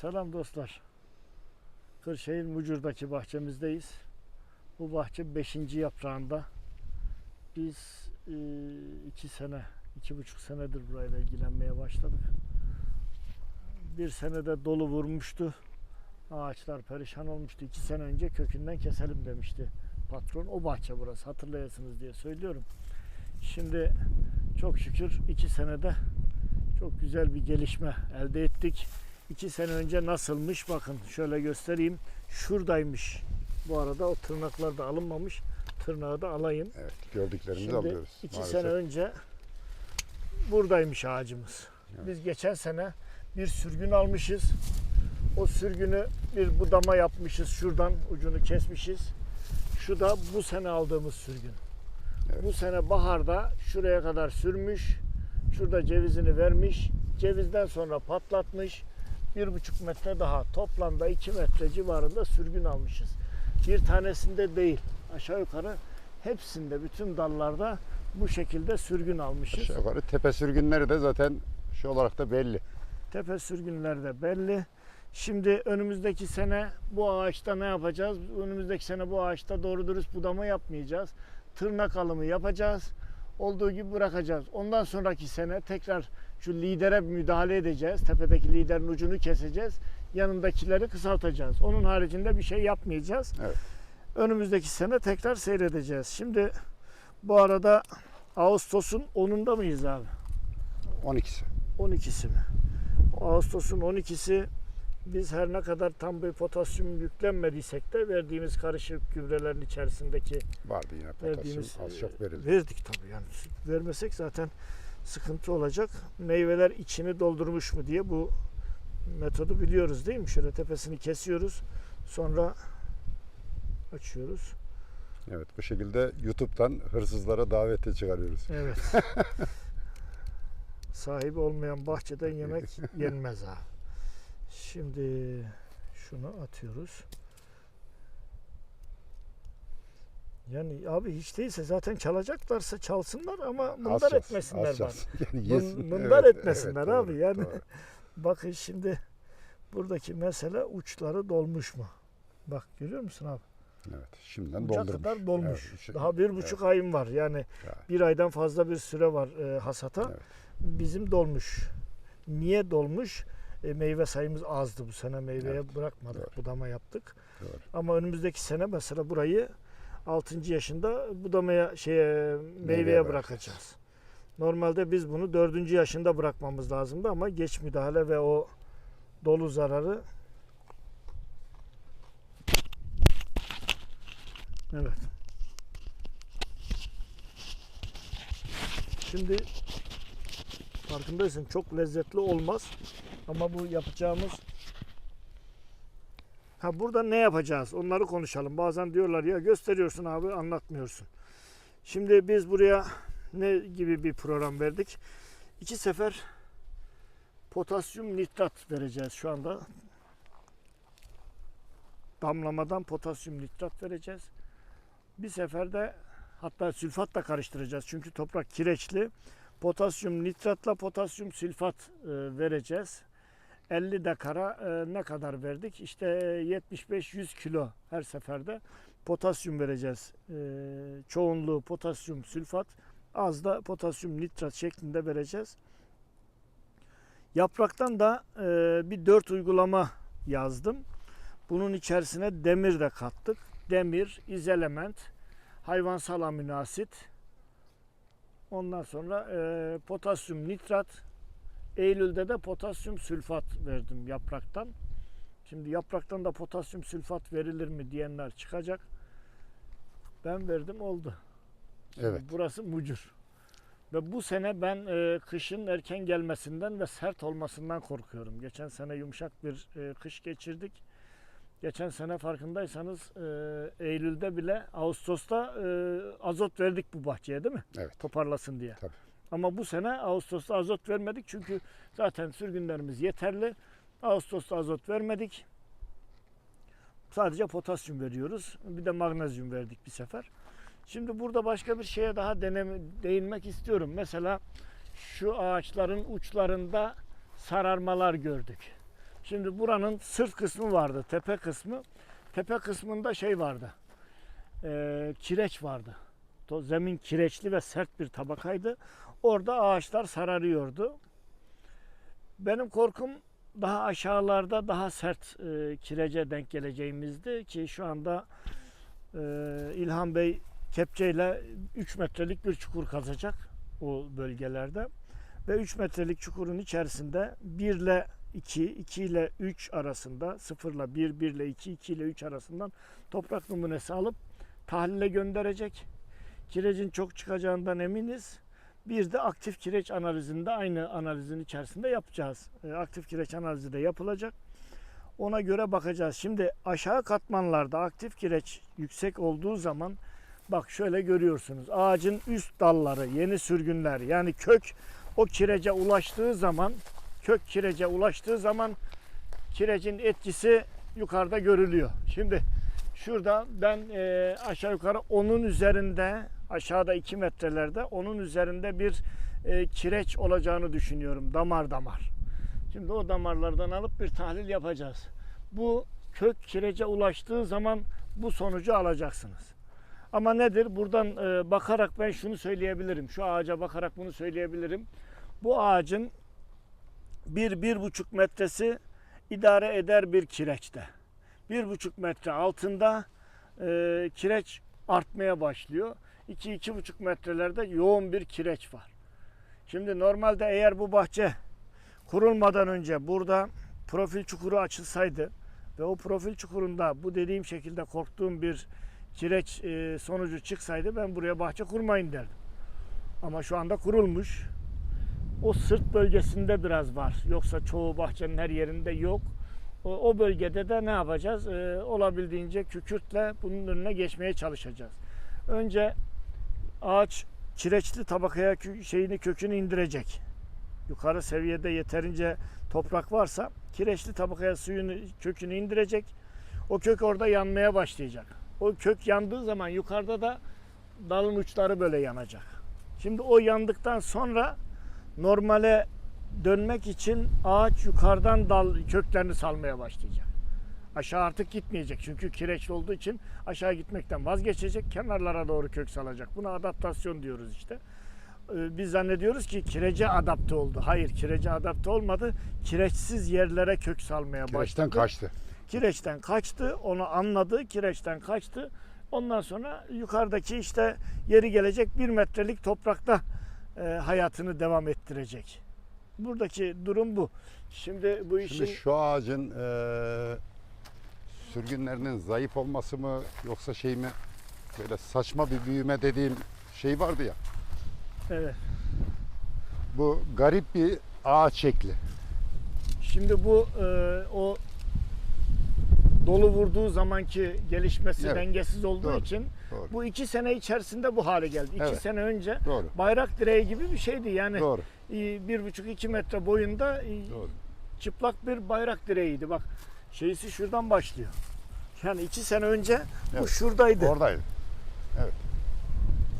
Selam dostlar. Kırşehir Mucur'daki bahçemizdeyiz. Bu bahçe 5. yaprağında. Biz e, iki sene, iki buçuk senedir burayla ilgilenmeye başladık. Bir senede dolu vurmuştu. Ağaçlar perişan olmuştu. İki sene önce kökünden keselim demişti patron. O bahçe burası hatırlayasınız diye söylüyorum. Şimdi çok şükür iki senede çok güzel bir gelişme elde ettik. İki sene önce nasılmış bakın şöyle göstereyim. Şuradaymış. Bu arada o tırnaklar da alınmamış. Tırnağı da alayım. Evet, gördüklerimizi Şimdi alıyoruz. iki maalesef. sene önce buradaymış ağacımız. Evet. Biz geçen sene bir sürgün almışız. O sürgünü bir budama yapmışız. Şuradan ucunu kesmişiz. Şu da bu sene aldığımız sürgün. Evet. Bu sene baharda şuraya kadar sürmüş. Şurada cevizini vermiş. Cevizden sonra patlatmış. Bir buçuk metre daha. Toplamda iki metre civarında sürgün almışız. Bir tanesinde değil. Aşağı yukarı hepsinde bütün dallarda bu şekilde sürgün almışız. Aşağı yukarı tepe sürgünleri de zaten şu olarak da belli. Tepe sürgünleri de belli. Şimdi önümüzdeki sene bu ağaçta ne yapacağız? Önümüzdeki sene bu ağaçta doğru dürüst budama yapmayacağız. Tırnak alımı yapacağız. Olduğu gibi bırakacağız. Ondan sonraki sene tekrar şu lidere müdahale edeceğiz. Tepedeki liderin ucunu keseceğiz. Yanındakileri kısaltacağız. Onun haricinde bir şey yapmayacağız. Evet. Önümüzdeki sene tekrar seyredeceğiz. Şimdi bu arada Ağustos'un 10'unda mıyız abi? 12'si. 12'si mi? Ağustos'un 12'si biz her ne kadar tam bir potasyum yüklenmediysek de verdiğimiz karışık gübrelerin içerisindeki Vardı yine potasyum. Az çok e, verildi. verdik tabii yani vermesek zaten sıkıntı olacak. Meyveler içini doldurmuş mu diye bu metodu biliyoruz değil mi? Şöyle tepesini kesiyoruz. Sonra açıyoruz. Evet, bu şekilde YouTube'dan hırsızlara davete çıkarıyoruz. Evet. Sahibi olmayan bahçeden yemek yenmez ha. Şimdi şunu atıyoruz. Yani abi hiç değilse zaten çalacaklarsa çalsınlar ama mındar Az etmesinler az çalsın. Yani yesin. mındar Evet, etmesinler evet, abi. doğru, Yani doğru. bakın şimdi buradaki mesele uçları dolmuş mu? Bak görüyor musun abi? Evet, şimdiden Uca doldurmuş. kadar dolmuş. Evet, şey- Daha bir buçuk ayım var. Yani Ya. bir aydan fazla bir süre var e, hasata. Evet. Bizim dolmuş. Niye dolmuş? E, meyve sayımız azdı bu sene. Meyveye Evet, bırakmadık. doğru. Budama yaptık. Doğru. Ama önümüzdeki sene mesela burayı 6. yaşında budamaya şeye meyveye, bırakacağız. Normalde biz bunu 4. yaşında bırakmamız lazımdı ama geç müdahale ve o dolu zararı Evet. Şimdi farkındaysın çok lezzetli olmaz ama bu yapacağımız Ha burada ne yapacağız? Onları konuşalım. Bazen diyorlar ya gösteriyorsun abi anlatmıyorsun. Şimdi biz buraya ne gibi bir program verdik? İki sefer potasyum nitrat vereceğiz şu anda. Damlamadan potasyum nitrat vereceğiz. Bir seferde hatta sülfatla karıştıracağız. Çünkü toprak kireçli. Potasyum nitratla potasyum sülfat e, vereceğiz. 50 dekara e, ne kadar verdik? İşte 75-100 kilo her seferde potasyum vereceğiz. E, çoğunluğu potasyum sülfat, az da potasyum nitrat şeklinde vereceğiz. Yapraktan da e, bir 4 uygulama yazdım. Bunun içerisine demir de kattık. Demir, izelement, hayvansal amino asit, ondan sonra e, potasyum nitrat, Eylül'de de potasyum sülfat verdim yapraktan. Şimdi yapraktan da potasyum sülfat verilir mi diyenler çıkacak. Ben verdim oldu. Şimdi Evet. Burası mucur. Ve bu sene ben e, kışın erken gelmesinden ve sert olmasından korkuyorum. Geçen sene yumuşak bir e, kış geçirdik. Geçen sene farkındaysanız e, Eylül'de bile Ağustos'ta e, azot verdik bu bahçeye değil mi? Evet. Toparlasın diye. Tabii. Ama bu sene Ağustos'ta azot vermedik çünkü zaten sürgünlerimiz yeterli. Ağustos'ta azot vermedik. Sadece potasyum veriyoruz. Bir de magnezyum verdik bir sefer. Şimdi burada başka bir şeye daha deneme, değinmek istiyorum. Mesela şu ağaçların uçlarında sararmalar gördük. Şimdi buranın sırt kısmı vardı, tepe kısmı. Tepe kısmında şey vardı. eee, kireç vardı. Zemin kireçli ve sert bir tabakaydı. Orada ağaçlar sararıyordu. Benim korkum daha aşağılarda daha sert eee, kirece denk geleceğimizdi ki şu anda eee, İlhan Bey kepçeyle 3 metrelik bir çukur kazacak o bölgelerde. Ve 3 metrelik çukurun içerisinde 1 ile 2, 2 ile 3 arasında 0 ile 1, 1 ile 2, 2 ile 3 arasından toprak numunesi alıp tahlile gönderecek. Kirecin çok çıkacağından eminiz. Bir de aktif kireç analizinde aynı analizin içerisinde yapacağız. E, Aktif kireç analizi de yapılacak. Ona göre bakacağız. Şimdi aşağı katmanlarda aktif kireç yüksek olduğu zaman bak şöyle görüyorsunuz. Ağacın üst dalları, yeni sürgünler yani kök o kirece ulaştığı zaman kök kirece ulaştığı zaman kirecin etkisi yukarıda görülüyor. Şimdi şurada ben e, aşağı yukarı onun üzerinde aşağıda 2 metrelerde onun üzerinde bir e, kireç olacağını düşünüyorum damar damar. Şimdi o damarlardan alıp bir tahlil yapacağız. Bu kök kirece ulaştığı zaman bu sonucu alacaksınız. Ama nedir? Buradan e, bakarak ben şunu söyleyebilirim. Şu ağaca bakarak bunu söyleyebilirim. Bu ağacın bir, bir buçuk metresi idare eder bir kireçte. Bir buçuk metre altında e, kireç artmaya başlıyor. İki, iki buçuk metrelerde yoğun bir kireç var. Şimdi normalde eğer bu bahçe kurulmadan önce burada profil çukuru açılsaydı ve o profil çukurunda bu dediğim şekilde korktuğum bir kireç e, sonucu çıksaydı ben buraya bahçe kurmayın derdim. Ama şu anda kurulmuş. O sırt bölgesinde biraz var. Yoksa çoğu bahçenin her yerinde yok. O, o bölgede de ne yapacağız? E, olabildiğince kükürtle bunun önüne geçmeye çalışacağız. Önce ağaç kireçli tabakaya şeyini kökünü indirecek. Yukarı seviyede yeterince toprak varsa kireçli tabakaya suyunu kökünü indirecek. O kök orada yanmaya başlayacak. O kök yandığı zaman yukarıda da dalın uçları böyle yanacak. Şimdi o yandıktan sonra normale dönmek için ağaç yukarıdan dal köklerini salmaya başlayacak. Aşağı artık gitmeyecek çünkü kireçli olduğu için aşağı gitmekten vazgeçecek, kenarlara doğru kök salacak. Buna adaptasyon diyoruz işte. Ee, Biz zannediyoruz ki kirece adapte oldu. Hayır, kirece adapte olmadı. Kireçsiz yerlere kök salmaya Kireçten başladı. kaçtı. Kireçten kaçtı, onu anladı, kireçten kaçtı. Ondan sonra yukarıdaki işte yeri gelecek bir metrelik toprakta e, hayatını devam ettirecek. Buradaki durum bu. Şimdi bu işin Şimdi şu ağacın eee sürgünlerinin zayıf olması mı yoksa şey mi böyle saçma bir büyüme dediğim şey vardı ya. evet. Bu garip bir ağaç şekli. Şimdi bu e, o dolu vurduğu zamanki gelişmesi Evet. dengesiz olduğu Doğru. için Doğru. bu iki sene içerisinde bu hale geldi. İki Evet. sene önce Doğru. bayrak direği gibi bir şeydi yani. Doğru. bir buçuk iki metre boyunda e, Doğru. çıplak bir bayrak direğiydi. Bak şeysi şuradan başlıyor. Yani iki sene önce bu Evet. şuradaydı. Oradaydı.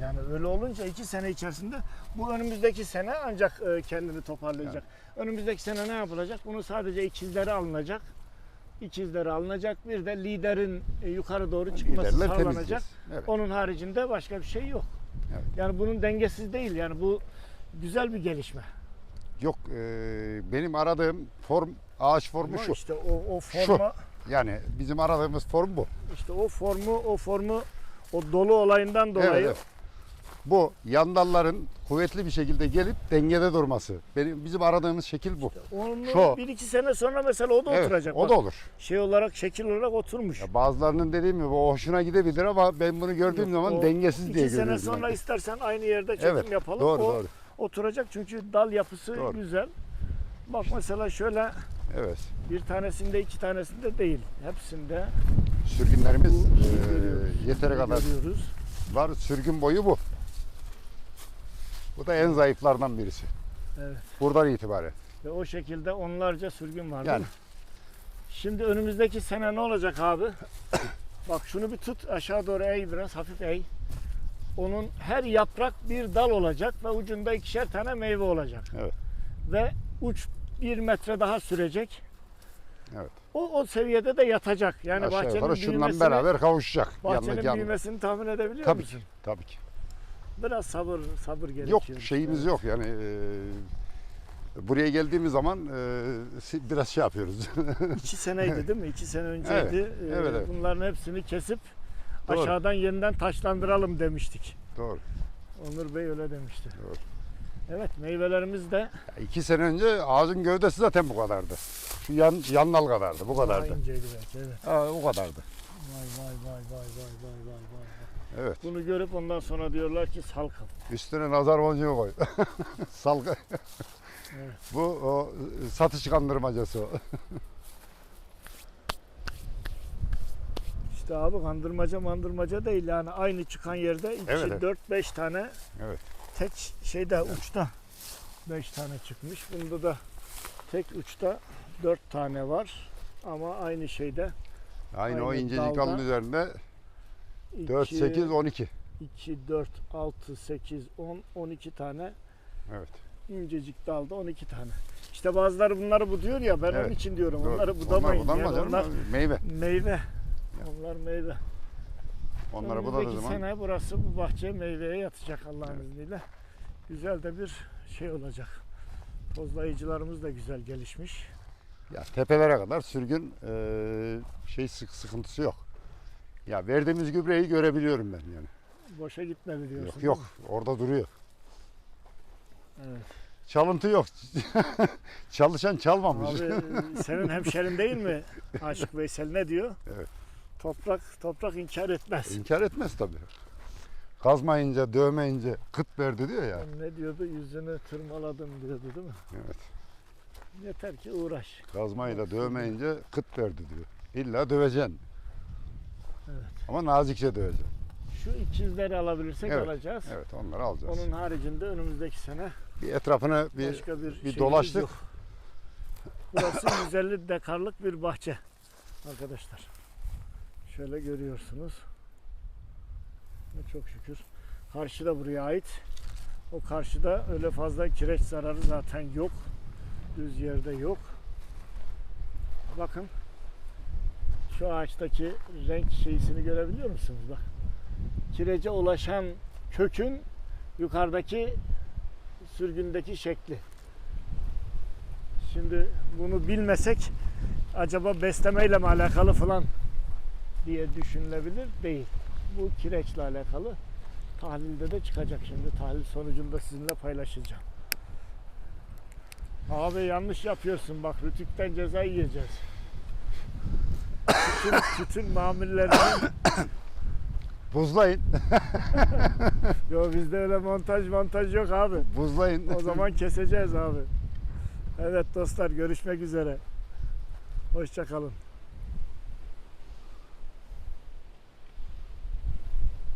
Yani öyle olunca iki sene içerisinde bu önümüzdeki sene ancak e, kendini toparlayacak. Önümüzdeki sene ne yapılacak? Bunun sadece ikizleri alınacak. İkizleri alınacak. Bir de liderin e, yukarı doğru çıkması Liderler sağlanacak. temizleyeceğiz. Evet. Onun haricinde başka bir şey yok. Evet. Yani bunun dengesiz değil. Yani bu güzel bir gelişme. Yok eee, benim aradığım form ağaç formu Ama şu. işte o, o forma Yani bizim aradığımız form bu. işte o formu o formu o dolu olayından dolayı Evet, evet. Bu yan dalların kuvvetli bir şekilde gelip dengede durması. Benim bizim aradığımız şekil bu. onu Şu. bir iki sene sonra mesela o da Evet, oturacak. o Bak, da olur. Şey olarak şekil olarak oturmuş. Ya bazılarının dediğim gibi o hoşuna gidebilir ama ben bunu gördüğüm Yok, zaman dengesiz İki diye sene görüyorum. sonra ben. istersen aynı yerde çekim Evet, yapalım. doğru, o doğru. oturacak çünkü dal yapısı Doğru. güzel. Bak mesela şöyle Evet. bir tanesinde iki tanesinde değil. Hepsinde Sürgünlerimiz görüyoruz. yeteri kadar görüyoruz. var. Sürgün boyu bu. Bu da en zayıflardan birisi. Evet. Buradan itibaren. Ve o şekilde onlarca sürgün var. Yani? Şimdi önümüzdeki sene ne olacak abi? Bak şunu bir tut aşağı doğru eğ biraz hafif eğ. Onun her yaprak bir dal olacak ve ucunda ikişer tane meyve olacak. Evet. Ve uç bir metre daha sürecek. Evet. O, o seviyede de yatacak. Yani Aşağı bahçenin yukarı şundan büyümesini, beraber kavuşacak. bahçenin Yanındaki yanı. büyümesini tahmin edebiliyor Tabii musun? ki. Tabii ki. Biraz sabır sabır gerekiyor. Yok şeyimiz yok yani e, buraya geldiğimiz zaman e, si- biraz şey yapıyoruz. İki seneydi değil mi? İki sene önceydi. Evet, Ee, evet, evet. Bunların hepsini kesip Doğru. aşağıdan yeniden taşlandıralım demiştik. Doğru. Onur Bey öyle demişti. Doğru. Evet meyvelerimiz de iki sene önce ağacın gövdesi zaten bu kadardı. Şu yan, yan dal kadardı bu daha kadardı. inceydi belki. Evet. Ha, o kadardı. Vay vay vay vay vay vay vay vay. Evet. Bunu görüp ondan sonra diyorlar ki salkım. Üstüne nazar boncuğu koy. Salga. Evet. Bu o satış kandırmacası o. İşte abi kandırmaca mandırmaca değil yani aynı çıkan yerde 2, Evet, evet. 4, 5 tane Evet. Tek şeyde uçta 5 tane çıkmış. Bunda da tek uçta 4 tane var ama aynı şeyde Aynı, o Aynı incecik dalda dalın üzerinde 2, 4, 8, 12. 2, 4, 6, 8, 10, 12 tane Evet. incecik dalda 12 tane. İşte bazıları bunları bu diyor ya ben onun Evet. için diyorum. Doğru. Onları budamayın. Onlar, yani budanmaz onlar canım. Meyve. meyve. Onlar meyve. Onlara budadığı Önümüzdeki zaman sene burası bu bahçe meyveye yatacak Allah'ın izniyle. Güzel de bir şey olacak. Tozlayıcılarımız da güzel gelişmiş. ya tepelere kadar sürgün eee, şey sık sıkıntısı yok. Ya verdiğimiz gübreyi görebiliyorum ben yani. Boşa gitmedi diyorsun. Yok yok orada duruyor. Evet. Çalıntı yok. Çalışan çalmamış. Abi e, senin hemşerin değil mi? Aşık Veysel ne diyor? Evet. Toprak toprak inkar etmez. İnkar etmez tabii. Kazmayınca, dövmeyince kıt verdi diyor ya. Ne diyordu? Yüzünü tırmaladım diyordu değil mi? Evet. Yeter ki uğraş. Kazmayla dövmeyince kıt verdi diyor. İlla döveceksin. Evet. Ama nazikçe döveceksin. Şu ikizleri alabilirsek Evet, alacağız. Evet onları alacağız. Onun haricinde önümüzdeki sene Bir etrafına bir başka bir, bir dolaştık. yok. Burası 150 dekarlık bir bahçe arkadaşlar. Şöyle görüyorsunuz. Çok şükür. Karşı da buraya ait. O karşıda öyle fazla kireç zararı zaten yok. Düz yerde yok. Bakın. Şu ağaçtaki renk şeysini görebiliyor musunuz? Bak. Kirece ulaşan kökün yukarıdaki sürgündeki şekli. Şimdi bunu bilmesek acaba beslemeyle mi alakalı falan diye düşünülebilir değil. Bu kireçle alakalı. Tahlilde de çıkacak şimdi. Tahlil sonucunu da sizinle paylaşacağım. Abi yanlış yapıyorsun bak Rütük'ten ceza yiyeceğiz. Tütün, tütün mamullerinin Buzlayın. Yo bizde öyle montaj montaj yok abi. Buzlayın. O zaman keseceğiz abi. Evet dostlar görüşmek üzere. Hoşça kalın.